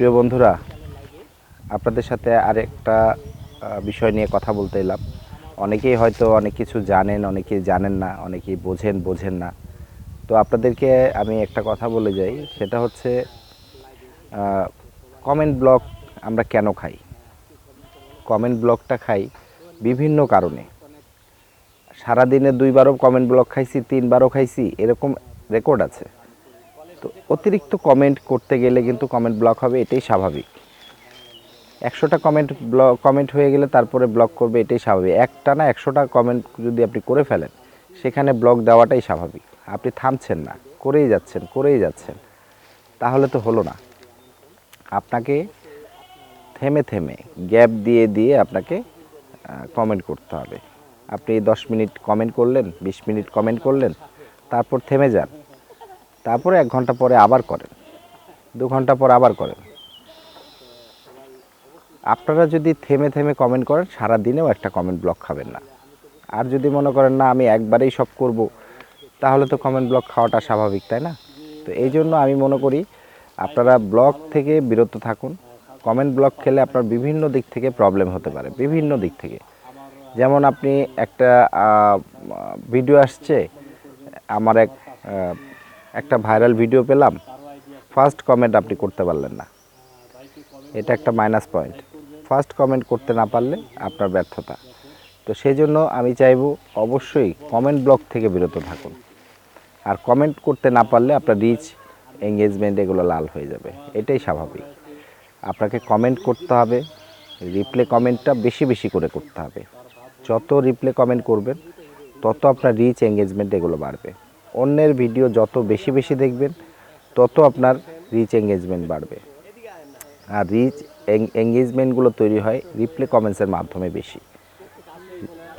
প্রিয় বন্ধুরা, আপনাদের সাথে আরেকটা বিষয় নিয়ে কথা বলতে এলাম। অনেকেই হয়তো অনেক কিছু জানেন, অনেকেই জানেন না, অনেকেই বোঝেন বোঝেন না। তো আপনাদেরকে আমি একটা কথা বলে যাই, সেটা হচ্ছে কমেন্ট ব্লক আমরা কেন খাই? কমেন্ট ব্লকটা খাই বিভিন্ন কারণে। সারাদিনে দুইবারও কমেন্ট ব্লক খাইছি, তিনবারও খাইছি, এরকম রেকর্ড আছে। তো অতিরিক্ত কমেন্ট করতে গেলে কিন্তু কমেন্ট ব্লক হবে, এটাই স্বাভাবিক। একশোটা কমেন্ট ব্লক কমেন্ট হয়ে গেলে তারপরে ব্লক করবে, এটাই স্বাভাবিক। একটা না একশোটা কমেন্ট যদি আপনি করে ফেলেন, সেখানে ব্লক দেওয়াটাই স্বাভাবিক। আপনি থামছেন না, করেই যাচ্ছেন করেই যাচ্ছেন। তাহলে তো হলো না। আপনাকে থেমে থেমে গ্যাপ দিয়ে দিয়ে আপনাকে কমেন্ট করতে হবে। আপনি দশ মিনিট কমেন্ট করলেন, বিশ মিনিট কমেন্ট করলেন, তারপর থেমে যান। তারপরে এক ঘণ্টা পরে আবার করেন। দু ঘণ্টা পর আবার করেন। আপনারা যদি থেমে থেমে কমেন্ট করেন সারা দিনেও একটা কমেন্ট ব্লক খাবেন না। আর যদি মনে করেন, না, আমি একবারেই সব করব, তাহলে তো কমেন্ট ব্লক খাওয়াটা স্বাভাবিক, তাই না? তো এই জন্য আমি মনে করি, আপনারা ব্লগ থেকে বিরত থাকুন। কমেন্ট ব্লক খেলে আপনার বিভিন্ন দিক থেকে প্রবলেম হতে পারে, বিভিন্ন দিক থেকে। যেমন আপনি একটা ভিডিও আসছে, আমার এক একটা ভাইরাল ভিডিও পেলাম ফার্স্ট কমেন্ট আপনি করতে পারলেন না। এটা একটা মাইনাস পয়েন্ট ফার্স্ট কমেন্ট করতে না পারলে আপনার ব্যর্থতা। তো সেই জন্য আমি চাইব অবশ্যই কমেন্ট ব্লক থেকে বিরত থাকুন। আর কমেন্ট করতে না পারলে আপনার রিচ এঙ্গেজমেন্ট এগুলো লাল হয়ে যাবে। এটাই স্বাভাবিক। আপনাকে কমেন্ট করতে হবে রিপ্লে কমেন্টটা বেশি বেশি করে করতে হবে। যত রিপ্লে কমেন্ট করবেন, তত আপনার রিচ এঙ্গেজমেন্ট এগুলো বাড়বে। অন্যের ভিডিও যত বেশি বেশি দেখবেন, তত আপনার রিচ এঙ্গেজমেন্ট বাড়বে। আর রিচ এঙ্গেজমেন্টগুলো তৈরি হয় রিপ্লে কমেন্টসের মাধ্যমে বেশি।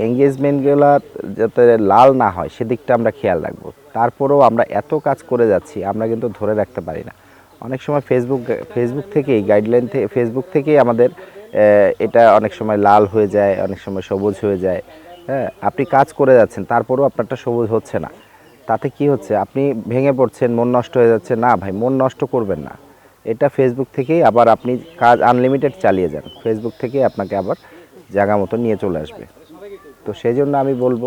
এঙ্গেজমেন্টগুলো যাতে লাল না হয়, সেদিকটা আমরা খেয়াল রাখব। তারপরেও আমরা এত কাজ করে যাচ্ছি, আমরা কিন্তু ধরে রাখতে পারি না। অনেক সময় ফেসবুক ফেসবুক থেকেই গাইডলাইন থেকে ফেসবুক থেকেই আমাদের এটা অনেক সময় লাল হয়ে যায়, অনেক সময় সবুজ হয়ে যায়। হ্যাঁ আপনি কাজ করে যাচ্ছেন, তারপরেও আপনারটা সবুজ হচ্ছে না। তাতে কি হচ্ছে? আপনি ভেঙে পড়ছেন, মন নষ্ট হয়ে যাচ্ছে। না ভাই, মন নষ্ট করবেন না। এটা ফেসবুক থেকেই আবার আপনি কাজ আনলিমিটেড চালিয়ে যান। ফেসবুক থেকেই আপনাকে আবার জায়গা মতো নিয়ে চলে আসবে। তো সেই জন্য আমি বলব,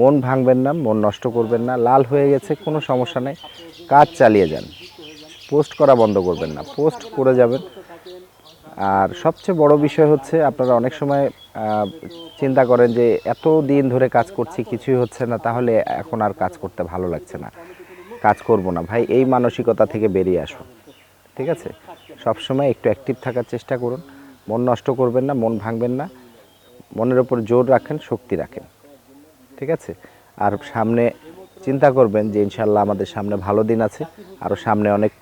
মন ভাঙবেন না, মন নষ্ট করবেন না। লাল হয়ে গেছে, কোনো সমস্যা নেই। কাজ চালিয়ে যান। পোস্ট করা বন্ধ করবেন না। পোস্ট করে যাবেন। আর সবচেয়ে বড় বিষয় হচ্ছে, আপনারা অনেক সময় চিন্তা করেন যে এত দিন ধরে কাজ করছি, কিছুই হচ্ছে না, তাহলে এখন আর কাজ করতে ভালো লাগছে না। কাজ করব না। ভাই, এই মানসিকতা থেকে বেরিয়ে আসুন, ঠিক আছে? সবসময় একটু অ্যাক্টিভ থাকার চেষ্টা করুন। মন নষ্ট করবেন না, মন ভাঙবেন না। মনের ওপর জোর রাখেন, শক্তি রাখেন, ঠিক আছে? আর সামনে চিন্তা করবেন যে ইনশাল্লাহ আমাদের সামনে ভালো দিন আছে আরও সামনে অনেক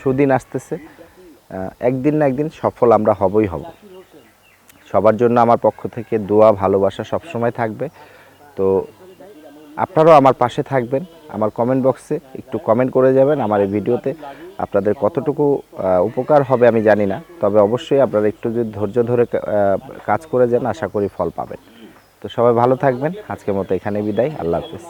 সুদিন আসতেছে। একদিন না একদিন সফল আমরা হবই হব। সবার জন্য আমার পক্ষ থেকে দোয়া, ভালোবাসা সবসময় থাকবে। তো আপনারাও আমার পাশে থাকবেন। আমার কমেন্ট বক্সে একটু কমেন্ট করে যাবেন আমার এই ভিডিওতে। আপনাদের কতটুকু উপকার হবে আমি জানি না। তবে অবশ্যই আপনারা একটু যদি ধৈর্য ধরে কাজ করে যান, আশা করি ফল পাবেন। তো সবাই ভালো থাকবেন। আজকের মতো এখানে বিদায়। আল্লাহ হাফিজ।